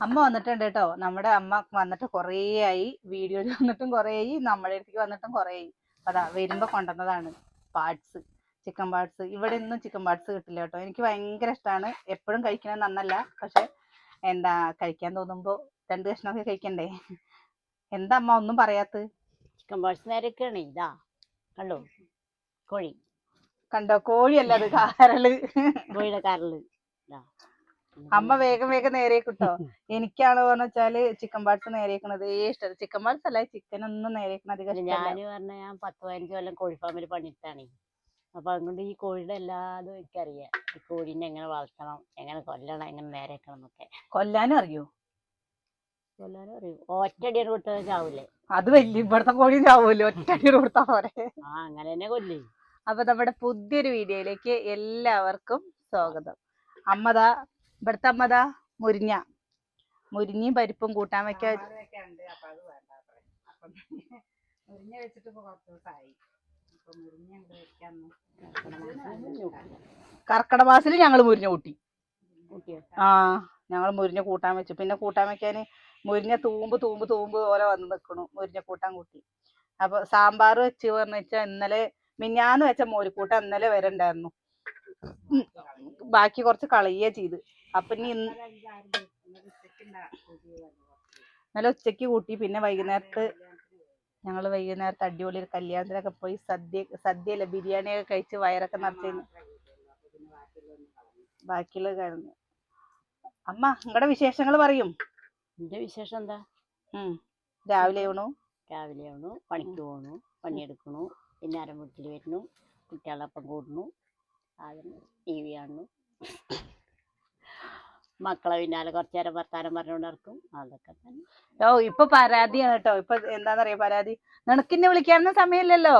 അമ്മ വന്നിട്ടുണ്ട് കേട്ടോ. നമ്മുടെ അമ്മ വന്നിട്ട് കുറേ ആയി. വീഡിയോയിൽ വന്നിട്ടും കുറേ ആയി. നമ്മുടെ അടുത്തേക്ക് വന്നിട്ടും കുറേ ആയി. അതാ വരുമ്പോ കൊണ്ടുവന്നതാണ് പാർട്സ് ചിക്കൻ പാർട്സ്. ഇവിടെ ഒന്നും ചിക്കൻ പാർട്സ് കിട്ടില്ല കേട്ടോ. എനിക്ക് ഭയങ്കര ഇഷ്ടമാണ് എപ്പോഴും കഴിക്കണത് നന്നല്ല. പക്ഷെ എന്താ കഴിക്കാൻ തോന്നുമ്പോ രണ്ട് കഷ്ണമൊക്കെ കഴിക്കണ്ടേ? എന്താ അമ്മ ഒന്നും പറയാത്ത? ചിക്കൻ പാർട്സ് നേരൊക്കെയാണ്. ഇതാ. കണ്ടോ? കോഴി. കണ്ടോ? കോഴിയല്ല അത്. കാരൾ കോഴിയുടെ കാരൾ അമ്മ വേഗം വേഗം നേരെ കിട്ടോ എനിക്കാണ് പറഞ്ഞ വെച്ചാൽ ചിക്കൻ പാർട്സ് നേരേക്കണത്. ഇഷ്ടം ചിക്കൻ പാർട്സ് അല്ല ചിക്കൻ ഒന്നും നേരേക്കണ അധികം ഞാൻ പറഞ്ഞ ഞാൻ പത്ത് പതിനഞ്ച് കൊല്ലം കോഴി ഫാമിൽ പണിയിട്ടാണ് അപ്പൊ അതുകൊണ്ട് ഈ കോഴിയുടെ എല്ലാതും എനിക്കറിയാം. ഈ കോഴീനെ എങ്ങനെ വളർത്തണം എങ്ങനെ കൊല്ലണം എങ്ങനെ നേരേക്കണം എന്നൊക്കെ. കൊല്ലാനും അറിയോ? കൊല്ലാനും അറിയും. ഒറ്റടിയാണ് കൊടുത്താൽ ചാവൂലേ. അത് വലിയ ഇവിടുത്തെ കോഴി ചാവൂല്ലോ ഒറ്റടി കൊടുത്താ പോരെ. ആ അങ്ങനെ തന്നെ കൊല്ലേ. അപ്പൊ നമ്മുടെ പുതിയൊരു വീഡിയോയിലേക്ക് എല്ലാവർക്കും സ്വാഗതം. അമ്മതാ ഇവിടുത്തെ അമ്മതാ മുരിഞ്ഞ മുരിഞ്ഞയും പരിപ്പും കൂട്ടാൻ വെക്കാൻ മുരിങ്ങ വെച്ചിട്ട് കുറച്ച് ദിവസമായി കർക്കിടക മാസത്തിൽ ഞങ്ങൾ മുരിഞ്ഞ കൂട്ടി. ആ ഞങ്ങൾ മുരിഞ്ഞ കൂട്ടാൻ വെച്ചു. പിന്നെ കൂട്ടാൻ വെക്കാന് മുരിഞ്ഞ തൂമ്പ് തൂമ്പ് തൂമ്പ് പോലെ വന്ന് നിൽക്കണു മുരിഞ്ഞ കൂട്ടാൻ കൂട്ടി. അപ്പൊ സാമ്പാർ വെച്ച് പറഞ്ഞു വെച്ചാൽ ഇന്നലെ മിഞ്ഞാന്ന് വെച്ച മോരിക്കൂട്ട ഇന്നലെ വരെ ഉണ്ടായിരുന്നു. ബാക്കി കുറച്ച് കളയുക ചെയ്ത്. അപ്പൊ ഇനി ഇന്ന് ഇന്നലെ ഉച്ചയ്ക്ക് കൂട്ടി പിന്നെ വൈകുന്നേരത്ത് ഞങ്ങൾ വൈകുന്നേരത്ത് അടിപൊളി ഒരു കല്യാണത്തിനൊക്കെ പോയി സദ്യ സദ്യയല്ല ബിരിയാണിയൊക്കെ കഴിച്ച് വയറൊക്കെ നിറച്ചിരുന്നു ബാക്കിയുള്ളത് കഴിഞ്ഞു അമ്മ നിങ്ങളുടെ വിശേഷങ്ങൾ പറയും. എന്റെ വിശേഷം എന്താ? ഉം. രാവിലെ ഊണു രാവിലെ ആവണു പണിക്ക് പോണു പണിയെടുക്കണു പിന്നെ വീട്ടിൽ വരുന്നു കുട്ടികളൊപ്പം കൂടുന്നു ആദ്യം ടി വി കാണുന്നു. മക്കളെ പിന്നാലെ കുറച്ചു നേരം വർത്താനം പറഞ്ഞുകൊണ്ട് അതൊക്കെ തന്നെ. ഓ ഇപ്പൊ പരാതിയാണ് കേട്ടോ. ഇപ്പൊ എന്താന്നറിയ പരാതി? നിനക്കിന്നെ വിളിക്കാനൊന്നും സമയമില്ലല്ലോ?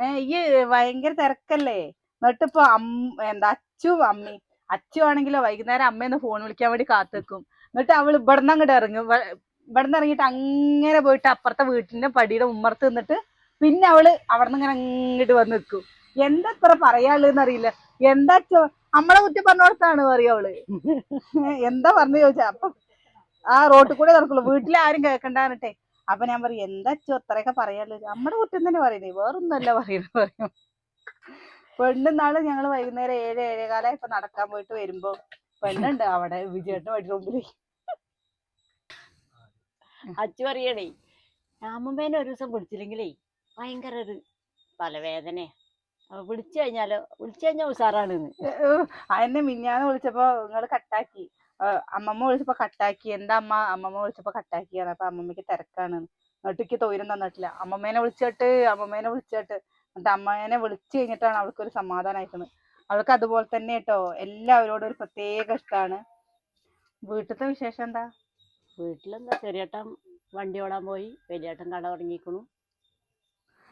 ഏർ ഈ ഭയങ്കര തിരക്കല്ലേ? എന്നിട്ടിപ്പോ അമ്മ എന്താ അച്ചു അമ്മി. അച്ചു ആണെങ്കിലോ വൈകുന്നേരം അമ്മയെന്ന് ഫോൺ വിളിക്കാൻ വേണ്ടി കാത്തുനിൽക്കും എന്നിട്ട് അവൾ ഇവിടുന്ന് അങ്ങോട്ട് ഇറങ്ങും. ഇവ- ഇവിടുന്ന് ഇറങ്ങിയിട്ട് അങ്ങനെ പോയിട്ട് അപ്പുറത്തെ വീട്ടിന്റെ പടിയുടെ ഉമ്മർത്ത് നിന്നിട്ട് പിന്നെ അവൾ അവിടുന്ന് ഇങ്ങനെ അങ്ങോട്ട് വന്ന് നിൽക്കും എന്താ ഇത്ര പറയാനുള്ളതെന്ന് അറിയില്ല എന്താ നമ്മളെ കുറ്റം പറഞ്ഞോടത്താണ് പറയാവൾ എന്താ പറഞ്ഞു ചോദിച്ചാ അപ്പൊ ആ റോട്ടിൽ കൂടെ നടക്കുള്ളൂ. വീട്ടിലെ ആരും കേൾക്കണ്ടാന്നിട്ടെ അപ്പൊ ഞാൻ പറയും എന്താ അച്ചോ അത്രയൊക്കെ പറയാലോ? നമ്മുടെ കുറ്റം തന്നെ പറയുന്നേ വേറൊന്നല്ല പറയുന്നത് പറയും. പെണ്ണുന്നാൾ ഞങ്ങൾ വൈകുന്നേരം ഏഴ് ഏഴേകാലം ഇപ്പൊ നടക്കാൻ പോയിട്ട് വരുമ്പോ പെണ്ണുണ്ട് അവിടെ വിജയേട്ടൻ വഴി അച്ചു പറയണേ രാമമ്മേനെ ഒരു ദിവസം പിടിച്ചില്ലെങ്കിലേ ഭയങ്കര ഒരു തലവേദന അപ്പൊ വിളിച്ചു കഴിഞ്ഞാലോ വിളിച്ചു കഴിഞ്ഞാൽ ഉഷാറാണ് എന്നെ മിഞ്ഞാന്ന് വിളിച്ചപ്പോ നിങ്ങൾ കട്ടാക്കി. അമ്മമ്മ വിളിച്ചപ്പോ കട്ടാക്കി. എന്താ അമ്മ? അമ്മമ്മ വിളിച്ചപ്പോ കട്ടാക്കിയാണ്. അപ്പൊ അമ്മമ്മക്ക് തിരക്കാണ്. എന്നിട്ടേക്ക് തൊയിരം തന്നിട്ടില്ല. അമ്മമ്മേനെ വിളിച്ചിട്ട് അമ്മമ്മേനെ വിളിച്ചിട്ട്. എന്നിട്ട് അമ്മേനെ വിളിച്ചു കഴിഞ്ഞിട്ടാണ് അവൾക്ക് ഒരു സമാധാനം അയക്കുന്നത് അവൾക്ക് അതുപോലെ തന്നെ കേട്ടോ എല്ലാവരോടും ഒരു പ്രത്യേക ഇഷ്ടമാണ് വീട്ടിലത്തെ വിശേഷം എന്താ? വീട്ടിലെന്താ? ചെറിയേട്ടൻ വണ്ടി ഓടാൻ പോയി. വലിയേട്ടൻ കട തുടങ്ങിക്കണു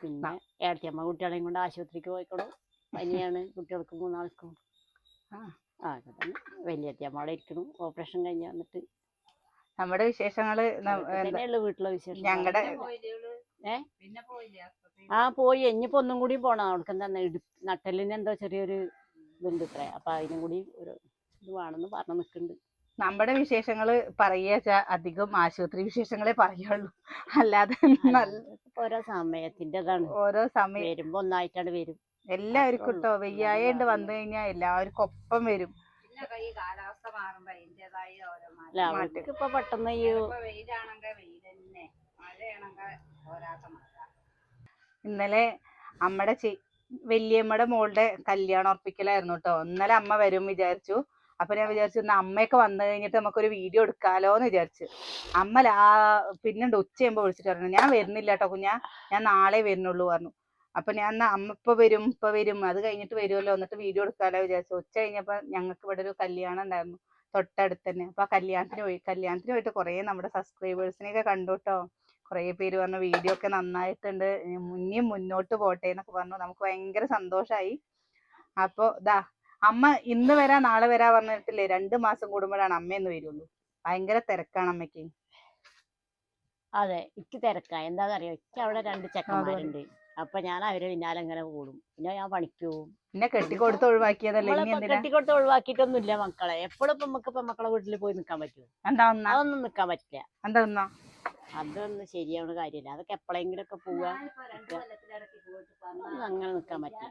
പിന്നെ ഏടത്തിയമ്മ കുട്ടികളെയും കൊണ്ട് ആശുപത്രിക്ക് പോയിക്കോളും. പനിയാണ് കുട്ടികൾക്ക് മൂന്നാൾക്കും. ആ. ആ തന്നെ. വലിയത്തിയമ്മ അവിടെ ഇരിക്കണു. ഓപ്പറേഷൻ കഴിഞ്ഞ് വന്നിട്ട്. നമ്മുടെ വിശേഷങ്ങൾ തന്നെയുള്ളു വീട്ടിലെ വിശേഷം ഞങ്ങടെ ഏ? ആ പോയി. ഇനിയിപ്പോ ഒന്നും കൂടി പോണം. അവൾക്ക് എന്താ നട്ടലിന് എന്തോ ചെറിയൊരു ഇതുണ്ട് ഇത്രേ. അപ്പൊ അതിനും കൂടി ഒരു ഇത് വേണമെന്ന് പറഞ്ഞു നിൽക്കുന്നുണ്ട് നമ്മുടെ വിശേഷങ്ങൾ പറയുക അധികം ആശുപത്രി വിശേഷങ്ങളെ പറയുള്ളൂ. അല്ലാതെ നല്ല ഓരോ സമയത്തിന്റെതാണ്. ഓരോ സമയം വരുമ്പോ ഒന്നായിട്ടാണ് വരും. എല്ലാവർക്കും ട്ടോ കേട്ടോ വെയ്യായോണ്ട് വന്നു കഴിഞ്ഞാൽ എല്ലാവർക്കും ഒപ്പം വരും ഈ കാലാവസ്ഥ മാറുമ്പോ ഓരോ മാറ്റം. ഇപ്പൊ പെട്ടെന്ന് ഈ വെയിലാണെങ്കിൽ വെയിൽ തന്നെ മഴയാണെങ്കിൽ പോരാത്ത മഴ. ഇന്നലെ അമ്മടെ ചേ വല്യമ്മയുടെ മോളുടെ കല്യാണം ഉറപ്പിക്കലായിരുന്നു കേട്ടോ ഇന്നലെ അമ്മ വരും വിചാരിച്ചു. അപ്പൊ ഞാൻ വിചാരിച്ചു ഇന്ന് അമ്മയൊക്കെ വന്നു കഴിഞ്ഞിട്ട് നമുക്കൊരു വീഡിയോ എടുക്കാലോ എന്ന് വിചാരിച്ചു. അമ്മ ലാ പിന്നുണ്ട് ഉച്ചയാകുമ്പോ വിളിച്ചിട്ട് പറഞ്ഞു ഞാൻ വരുന്നില്ല കേട്ടോ കുഞ്ഞാ ഞാൻ നാളെ വരുന്നുള്ളൂ പറഞ്ഞു. അപ്പൊ ഞാൻ എന്നാ അമ്മ ഇപ്പൊ വരും ഇപ്പൊ വരും അത് കഴിഞ്ഞിട്ട് വരുമല്ലോ എന്നിട്ട് വീഡിയോ എടുക്കാലോ വിചാരിച്ചു. ഉച്ച കഴിഞ്ഞപ്പോ ഞങ്ങൾക്ക് ഇവിടെ ഒരു കല്യാണം ഉണ്ടായിരുന്നു തൊട്ടടുത്ത് തന്നെ. അപ്പൊ കല്യാണത്തിന് പോയി കല്യാണത്തിന് പോയിട്ട് കുറേ നമ്മുടെ സബ്സ്ക്രൈബേഴ്സിനെയൊക്കെ കണ്ടു കേട്ടോ കുറേ പേര് പറഞ്ഞു വീഡിയോ ഒക്കെ നന്നായിട്ടുണ്ട് ഇനിയും മുന്നോട്ട് പോട്ടെ എന്നൊക്കെ പറഞ്ഞു. നമുക്ക് ഭയങ്കര സന്തോഷായി. അപ്പൊ ദാ അമ്മ ഇന്ന് വരാ നാളെ വരാ പറഞ്ഞിട്ടില്ലേ? രണ്ട് മാസം കൂടുമ്പോഴാണ് അമ്മയെന്ന് വരുള്ളൂ. ഭയങ്കര തിരക്കാണ് അമ്മയ്ക്ക്. അതെ എനിക്ക് തിരക്കാ. എന്താന്നറിയോ? എനിക്ക് അവിടെ രണ്ട് ചെക്കന്മാരുണ്ട്. അപ്പൊ ഞാൻ അവരെ പിന്നാലെ ഇങ്ങനെ കൂടും. പിന്നെ ഞാൻ പണിക്ക് പോവും. എന്നെ കെട്ടിക്കൊടുത്ത് ഒഴിവാക്കിയതല്ലേ? കെട്ടിക്കൊടുത്ത് ഒഴിവാക്കിയിട്ടൊന്നുമില്ല മക്കളെ. എപ്പോഴും ഇപ്പൊ നമുക്ക് ഇപ്പൊ മക്കളെ വീട്ടിൽ പോയി നിക്കാൻ പറ്റുമോ എന്താ അതൊന്നും നിക്കാൻ പറ്റില്ല. എന്താ അതൊന്നും ശരിയാവുന്ന കാര്യമില്ല. അതൊക്കെ എപ്പോഴെങ്കിലും ഒക്കെ പോവാ അങ്ങനെ നിക്കാൻ പറ്റില്ല.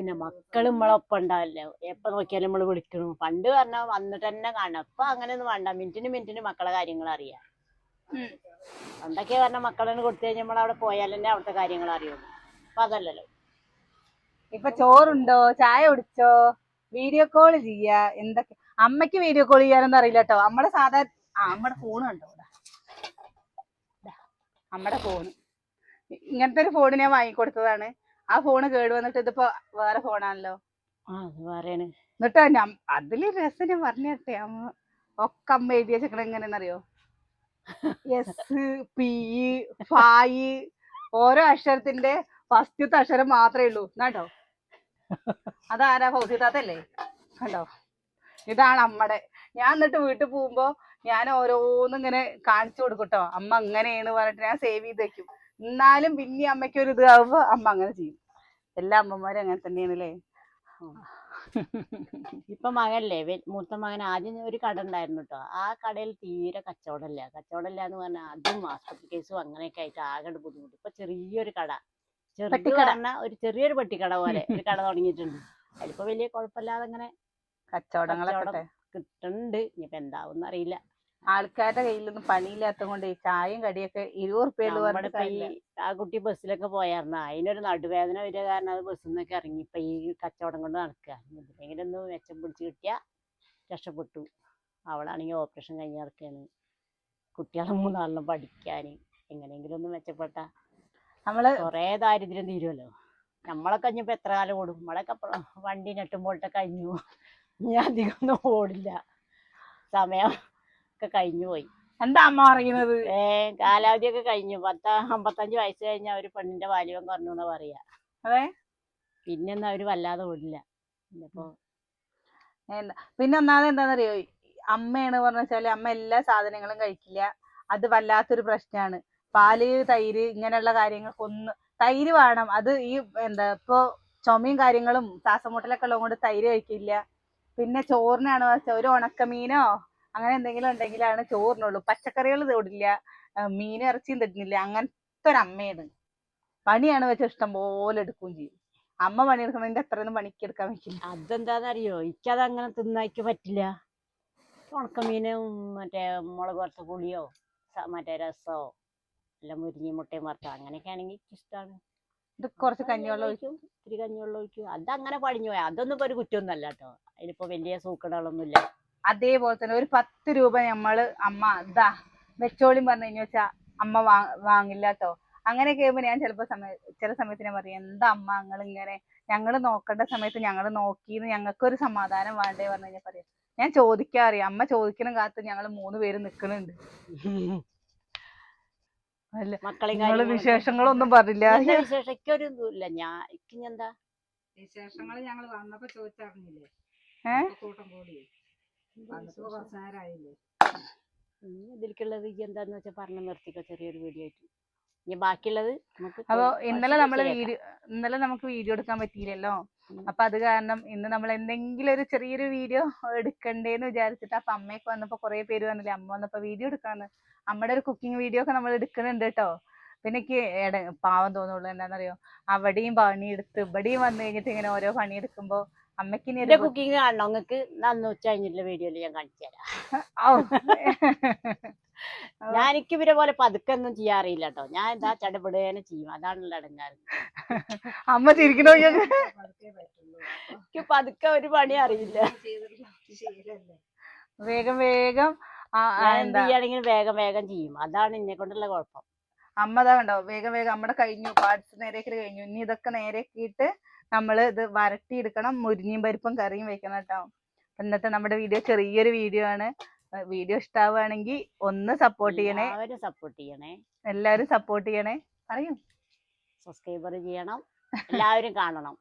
പിന്നെ മക്കൾ നമ്മളൊപ്പം ഉണ്ടാവില്ല എപ്പൊ നോക്കിയാലും നമ്മൾ വിളിക്കണു. പണ്ട് പറഞ്ഞാൽ വന്നിട്ട് തന്നെ കാണണം ഇപ്പൊ അങ്ങനെയൊന്നും വേണ്ട. മിനിറ്റിന് മിനിറ്റിന് മക്കളെ കാര്യങ്ങൾ അറിയാം. പണ്ടൊക്കെ പറഞ്ഞ മക്കളെ കൊടുത്തു കഴിഞ്ഞാൽ നമ്മൾ അവിടെ പോയാലല്ലേ അവിടുത്തെ കാര്യങ്ങൾ അറിയുള്ളൂ. അപ്പൊ അതല്ലല്ലോ. ഇപ്പൊ ചോറുണ്ടോ? ചായ കുടിച്ചോ? വീഡിയോ കോൾ ചെയ്യാ? എന്തൊക്കെ? അമ്മയ്ക്ക് വീഡിയോ കോൾ ചെയ്യാനൊന്നും അറിയില്ല കേട്ടോ നമ്മുടെ സാധാ ആ അമ്മയുടെ ഫോൺ കണ്ടോ? ഇവിടെ. Phone phone. ഇങ്ങനത്തെ ഒരു ഫോൺ ഞാൻ വാങ്ങിക്കൊടുത്തതാണ്. ആ ഫോണ് കേട് വന്നിട്ട് ഇതിപ്പോ വേറെ ഫോണാണല്ലോ എന്നിട്ട് ഞാൻ അതിൽ രസം ഞാൻ പറഞ്ഞിട്ടെ അമ്മ ഒക്കെ അമ്മ എഴുതി വെച്ചിരിക്കണ എങ്ങനെയെന്നറിയോ എസ് പി ഫായി ഓരോ അക്ഷരത്തിന്റെ ഫസ്റ്റത്തെ അക്ഷരം മാത്രമേ ഉള്ളൂ. എന്നാട്ടോ അതാരാ ഫൗസിത്താത്തല്ലേ കണ്ടോ? ഇതാണ് അമ്മടെ. ഞാൻ എന്നിട്ട് വീട്ടിൽ പോകുമ്പോ ഞാൻ ഓരോന്നും ഇങ്ങനെ കാണിച്ചു കൊടുക്കട്ടോ അമ്മ അങ്ങനെയാണ് പറഞ്ഞിട്ട് ഞാൻ സേവ് ചെയ്ത് വെക്കും. എന്നാലും പിന്നെ അമ്മയ്ക്ക് ഒരു ഇത് ആവുമ്പോ അമ്മ അങ്ങനെ ചെയ്യും. എല്ലാ അമ്മമാരും അങ്ങനെ തന്നെയാണ് അല്ലേ ഇപ്പൊ മകനല്ലേ? മൂത്ത മകൻ ആദ്യം ഒരു കട ഉണ്ടായിരുന്നു കേട്ടോ ആ കടയിൽ തീരെ കച്ചവടമില്ല. കച്ചവടമില്ല എന്ന് പറഞ്ഞാൽ അതും ആശുപത്രി കേസും അങ്ങനെയൊക്കെ ആയിട്ട് ആകെ ബുദ്ധിമുട്ട്. ഇപ്പൊ ചെറിയൊരു കട. ചെറുത്. പറഞ്ഞാൽ ഒരു ചെറിയൊരു പെട്ടിക്കട പോലെ ഒരു കട തുടങ്ങിയിട്ടുണ്ട്. അതിലിപ്പോ വലിയ കുഴപ്പമില്ലാതെ അങ്ങനെ കച്ചവടങ്ങളൊക്കെ കച്ചവടം. കിട്ടുന്നുണ്ട് ഇനിയിപ്പോ എന്താവും അറിയില്ല. ആൾക്കാരുടെ കയ്യിലൊന്നും പണിയില്ലാത്ത കൊണ്ട് ഈ ചായയും കടിയൊക്കെ ഇരുപത് നമ്മളിപ്പോ ഈ ആ കുട്ടി ബസ്സിലൊക്കെ പോയായിരുന്നു. അതിനൊരു നടുവേദന വരിക കാരണം അത് ബസ്സിൽ നിന്നൊക്കെ ഇറങ്ങി ഇപ്പൊ ഈ കച്ചവടം കൊണ്ട് നടക്കുക. എന്തെങ്കിലും ഒന്ന് മെച്ചം പിടിച്ച് കിട്ടിയാ രക്ഷപ്പെട്ടു. അവളാണെങ്കിൽ ഓപ്പറേഷൻ കഴിഞ്ഞ് നടക്കുകയാണ്. കുട്ടികളെ മൂന്നാളിനും പഠിക്കാൻ എങ്ങനെയെങ്കിലും ഒന്ന് മെച്ചപ്പെട്ട നമ്മൾ കുറേ ദാരിദ്ര്യം തീരുമല്ലോ നമ്മളൊക്കെ ഇനിയിപ്പോ എത്ര കാലം ഓടും? നമ്മളൊക്കെ വണ്ടി നെട്ടുമ്പോഴത്തെ കഴിഞ്ഞു. ഇനി അധികം ഒന്നും ഓടില്ല. സമയം ഒക്കെ കഴിഞ്ഞു പോയി. എന്താ അമ്മ പറയുന്നത്? ഏ കാലാവധിയൊക്കെ കഴിഞ്ഞു. പത്ത അമ്പത്തഞ്ച് വയസ്സ് കഴിഞ്ഞാൽ ഒരു പെണ്ണിന്റെ വാല്യം പറഞ്ഞു എന്നാ പറയാ. അതെ? പിന്നൊന്നും അവർ വല്ലാതെ ഓടില്ല. ഇപ്പോ പിന്നെ ഒന്നാമത് എന്താണെന്നറിയോ അമ്മയാണ് പറഞ്ഞ വെച്ചാൽ അമ്മ എല്ലാ സാധനങ്ങളും കഴിക്കില്ല. അത് വല്ലാത്തൊരു പ്രശ്നമാണ് പാൽ തൈര് ഇങ്ങനെയുള്ള കാര്യങ്ങൾക്കൊന്നും തൈര് വേണം. അത് ഈ എന്താ ഇപ്പൊ ചുമയും കാര്യങ്ങളും ശ്വാസമുട്ടലൊക്കെ ഉള്ളത് കൊണ്ട് തൈര് കഴിക്കില്ല. പിന്നെ ചോറിനാണ് വെച്ചാൽ ഒരു ഉണക്കമീനോ അങ്ങനെ എന്തെങ്കിലും ഉണ്ടെങ്കിലാണ് ചോറിനുള്ളൂ. പച്ചക്കറികൾ തൊടില്ല മീൻ ഇറച്ചിയും തട്ടുന്നില്ല അങ്ങനത്തെ ഒരു അമ്മയാണ്. പണിയാണ് വെച്ചാൽ ഇഷ്ടം പോലെ എടുക്കുകയും ചെയ്യും. അമ്മ പണിയെടുക്കണതിന്റെ അത്രയൊന്നും പണിക്ക് എടുക്കാൻ പറ്റില്ല. അതെന്താന്നറിയോ? എനിക്കത് അങ്ങനെ തിന്നാക്കി പറ്റില്ല. ഉണക്കമീനും മറ്റേ മുളക് വറുത്ത പുളിയോ മറ്റേ രസമോ എല്ലാം മുരിങ്ങി മുട്ടയും വറുത്ത അങ്ങനെയൊക്കെ ആണെങ്കിൽ ഇഷ്ടമാണ് ഇത് കുറച്ച് കഞ്ഞിവെള്ളം ഒഴിച്ച് ഒഴിക്കും ഇത്തിരി കഞ്ഞിവെള്ളം ഒഴിക്കും. അതങ്ങനെ പടിഞ്ഞു പോയി. അതൊന്നും ഇപ്പൊ ഒരു കുറ്റമൊന്നുമല്ല കേട്ടോ. അതിലിപ്പോ വലിയ സൂക്കടകളൊന്നുമില്ല. അതേപോലെ തന്നെ ഒരു പത്ത് രൂപ നമ്മൾ അമ്മ ഇതാ വെച്ചോളിയും പറഞ്ഞു കഴിഞ്ഞു വെച്ചാ അമ്മ വാ വാങ്ങില്ല കേട്ടോ അങ്ങനെ ആകുമ്പോൾ ഞാൻ ചിലപ്പോ സമയ ചില സമയത്ത് ഞാൻ പറയും എന്താ അമ്മ നിങ്ങൾ ഇങ്ങനെ? ഞങ്ങൾ നോക്കേണ്ട സമയത്ത് ഞങ്ങൾ നോക്കിന്ന് ഞങ്ങൾക്ക് ഒരു സമാധാനം വേണ്ടേ പറഞ്ഞു കഴിഞ്ഞാൽ പറയും. ഞാൻ ചോദിക്കാറിയാം അമ്മ ചോദിക്കണം കാത്ത് ഞങ്ങൾ മൂന്ന് പേര് നിക്കണുണ്ട്. അല്ല മക്കളെ നിങ്ങൾ വിശേഷങ്ങളൊന്നും പറഞ്ഞില്ല. വിശേഷക്കൊരു എനിക്കൊരു ഞാൻ എന്താ? വിശേഷങ്ങൾ ഞങ്ങൾ വന്നപ്പോ ചോദിച്ചറിഞ്ഞില്ലേ? കൂട്ടം കൂടി ഇതിലേക്കുള്ളത് എന്താന്ന് വെച്ചാൽ പറഞ്ഞു നിർത്തിക്കോ ചെറിയൊരു വീഡിയോ ആയിട്ട്. ഇനി ബാക്കിയുള്ളത് നമുക്ക് അപ്പൊ ഇന്നലെ നമ്മൾ വീഡിയോ ഇന്നലെ നമുക്ക് വീഡിയോ എടുക്കാൻ പറ്റിയില്ലല്ലോ. അപ്പൊ അത് കാരണം ഇന്ന് നമ്മൾ എന്തെങ്കിലും ഒരു ചെറിയൊരു വീഡിയോ എടുക്കണ്ടേന്ന് വിചാരിച്ചിട്ട് അപ്പൊ അമ്മയൊക്കെ വന്നപ്പോ കുറെ പേര് വന്നില്ലേ അമ്മ വന്നപ്പോ വീഡിയോ എടുക്കാന്ന്. അമ്മയുടെ ഒരു കുക്കിംഗ് വീഡിയോ ഒക്കെ നമ്മൾ എടുക്കുന്നുണ്ട് കേട്ടോ. പിന്നെ എനിക്ക് പാവം തോന്നുള്ളൂ എന്താണെന്നറിയോ അവിടെയും പണിയെടുത്ത് ഇവിടെയും വന്നു കഴിഞ്ഞിട്ട് ഇങ്ങനെ ഓരോ പണിയെടുക്കുമ്പോ അമ്മയ്ക്ക് ഇനി എന്റെ കുക്കിംഗ് കാണണം? നിങ്ങൾക്ക് നന്ന് ഉച്ച കഴിഞ്ഞിട്ടുള്ള വീഡിയോയിൽ ഞാൻ കാണിച്ചു തരാം. ഞാൻ എനിക്ക് ഇവരെ പോലെ പതുക്കെ ഒന്നും ചെയ്യാറില്ല കേട്ടോ ഞാൻ എന്താ ചടപടേനെ ചെയ്യും. അതാണല്ലോ അടങ്ങാറ്. അമ്മ ചിരിക്കണോ എനിക്ക് പതുക്കെ ഒരു പണി അറിയില്ല. വേഗം വേഗം. എന്ത് എന്താ? വേഗം വേഗം ചെയ്യും. അതാണ് എന്നെ കൊണ്ടുള്ള കുഴപ്പം. അമ്മ ഇതാ കണ്ടോ? വേഗം വേഗം. നമ്മുടെ കഴിഞ്ഞു. പാർട്സ് നേരേക്കൽ കഴിഞ്ഞു. ഇനി ഇതൊക്കെ നേരെയാക്കിയിട്ട് നമ്മൾ ഇത് വരട്ടി എടുക്കണം മുരിഞ്ഞയും പരിപ്പും കറിയും വെക്കണം കേട്ടോ. ഇന്നത്തെ നമ്മുടെ വീഡിയോ ചെറിയൊരു വീഡിയോ ആണ്. വീഡിയോ ഇഷ്ടാവുകയാണെങ്കിൽ ഒന്ന് സപ്പോർട്ട് ചെയ്യണേ. എല്ലാവരും സപ്പോർട്ട് ചെയ്യണേ. എല്ലാവരും സപ്പോർട്ട് ചെയ്യണേ. പറയൂ. സബ്സ്ക്രൈബർ ചെയ്യണം. എല്ലാവരും കാണണം.